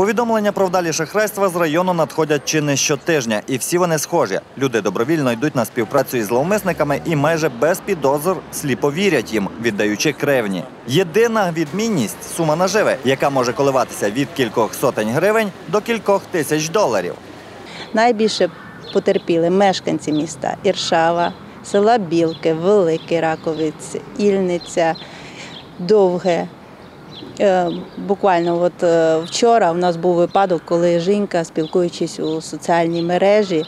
Повідомлення про вдалі шахрайства з району надходять чи не щотижня, і всі вони схожі. Люди добровільно йдуть на співпрацю із зловмисниками і майже без підозр сліпо вірять їм, віддаючи кревні. Єдина відмінність сума наживи, яка може коливатися від кількох сотень гривень до кількох тисяч доларів. Найбільше потерпіли мешканці міста Іршава, села Білки, Великий Раковець, Ільниця, Довге. Е, Буквально от е, вчора у нас був випадок, коли жінка, спілкуючись у соціальній мережі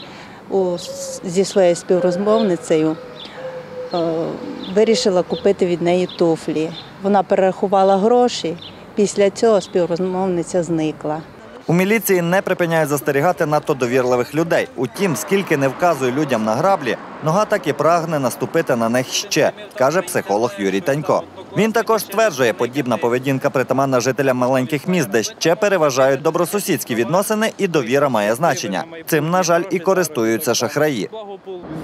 зі своєю співрозмовницею, е, вирішила купити від неї туфлі. Вона перерахувала гроші. Після цього співрозмовниця зникла. У міліції не припиняють застерігати надто довірливих людей. Утім, скільки не вказує людям на граблі, нога так і прагне наступити на них ще, каже психолог Юрій Танько. Він також стверджує, подібна поведінка притаманна жителям маленьких міст, де ще переважають добросусідські відносини і довіра має значення. Цим, на жаль, і користуються шахраї.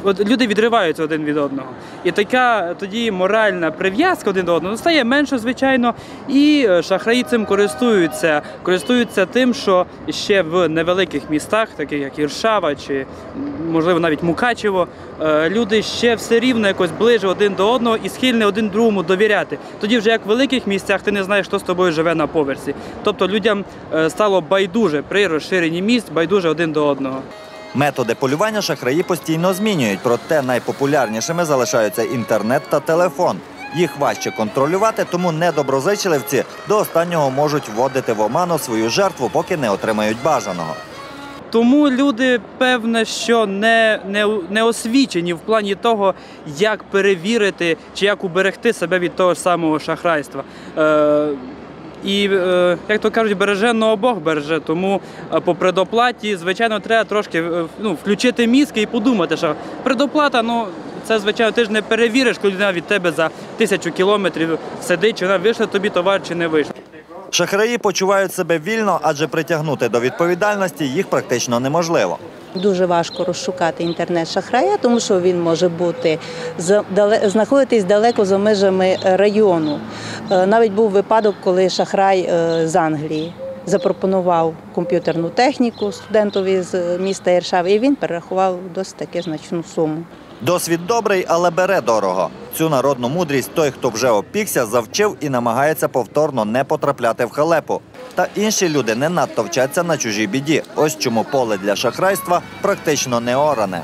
От люди відриваються один від одного. І така тоді моральна прив'язка один до одного стає менше, звичайно, і е, шахраї цим користуються. Користуються тим, що ще в невеликих містах, таких як Іршава чи можливо навіть Мукачево, е, люди ще все рівно якось ближе один до одного і схильні один другому довіряти. Тоді вже як в великих місцях ти не знаєш, хто з тобою живе на поверсі. Тобто людям е, стало байдуже при розширенні місць, байдуже один до одного. Методи полювання шахраї постійно змінюють, проте найпопулярнішими залишаються інтернет та телефон. Їх важче контролювати, тому недоброзичливці до останнього можуть вводити в оману свою жертву, поки не отримають бажаного. Тому люди, певне, що не, не, не освічені в плані того, як перевірити чи як уберегти себе від того ж самого шахрайства. Е, і, е, як то кажуть, береженого Бог береже. Тому е, по предоплаті, звичайно, треба трошки е, ну, включити мізки і подумати, що предоплата, ну. Це, звичайно, ти ж не перевіриш, коли людина від тебе за тисячу кілометрів сидить, чи вона вийшла тобі товар, чи не вийшла. Шахраї почувають себе вільно, адже притягнути до відповідальності їх практично неможливо. Дуже важко розшукати інтернет-шахрая, тому що він може бути знаходитись далеко за межами району. Е, Навіть був випадок, коли шахрай е, з Англії запропонував комп'ютерну техніку студентові з міста Іршави, і він перерахував досить таки значну суму. Досвід добрий, але бере дорого. Цю народну мудрість той, хто вже опікся, завчив і намагається повторно не потрапляти в халепу. Та інші люди не надто вчаться на чужій біді. Ось чому поле для шахрайства практично не оране.